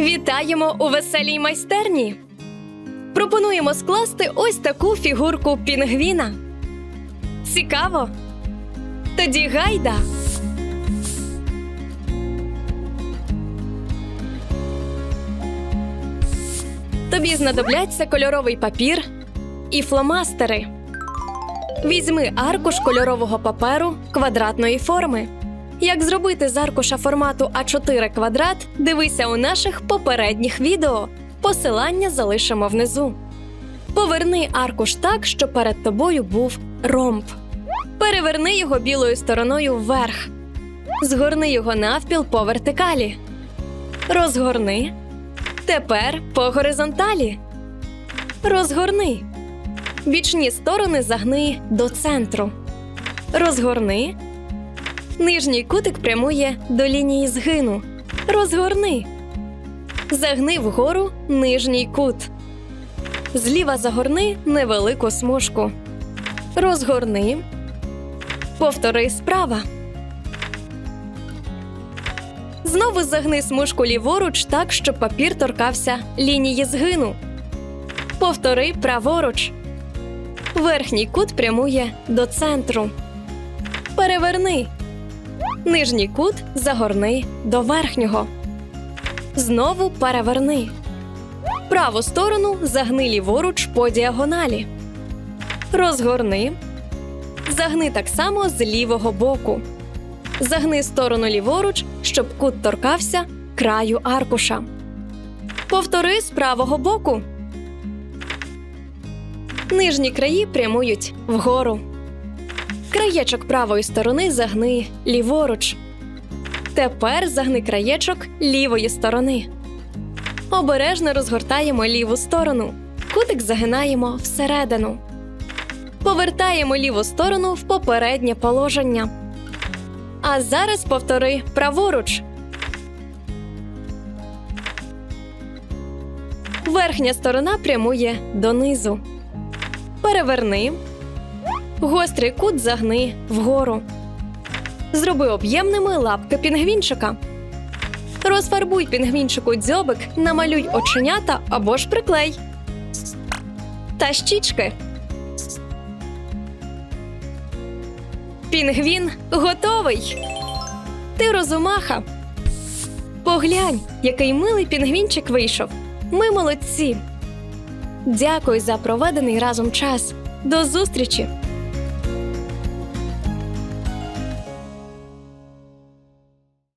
Вітаємо у веселій майстерні. Пропонуємо скласти ось таку фігурку пінгвіна. Цікаво? Тоді гайда. Тобі знадобляться кольоровий папір і фломастери. Візьми аркуш кольорового паперу квадратної форми. Як зробити з аркуша формату А4 квадрат, дивися у наших попередніх відео. Посилання залишимо внизу. Поверни аркуш так, щоб перед тобою був ромб. Переверни його білою стороною вверх. Згорни його навпіл по вертикалі. Розгорни. Тепер по горизонталі. Розгорни. Бічні сторони загни до центру. Розгорни. Нижній кутик прямує до лінії згину. Розгорни. Загни вгору нижній кут. Зліва загорни невелику смужку. Розгорни. Повтори справа. Знову загни смужку ліворуч так, щоб папір торкався лінії згину. Повтори праворуч. Верхній кут прямує до центру. Переверни. Нижній кут загорни до верхнього. Знову переверни. Праву сторону загни ліворуч по діагоналі. Розгорни. Загни так само з лівого боку. Загни сторону ліворуч, щоб кут торкався краю аркуша. Повтори з правого боку. Нижні краї прямують вгору. Краєчок правої сторони загни ліворуч. Тепер загни краєчок лівої сторони. Обережно розгортаємо ліву сторону. Кутик загинаємо всередину. Повертаємо ліву сторону в попереднє положення. А зараз повтори праворуч. Верхня сторона прямує донизу. Переверни. Гострий кут загни вгору. Зроби об'ємними лапки пінгвінчика. Розфарбуй пінгвінчику дзьобик, намалюй оченята або ж приклей. Та щічки. Пінгвін готовий. Ти розумаха. Поглянь, який милий пінгвінчик вийшов. Ми молодці. Дякую за проведений разом час. До зустрічі!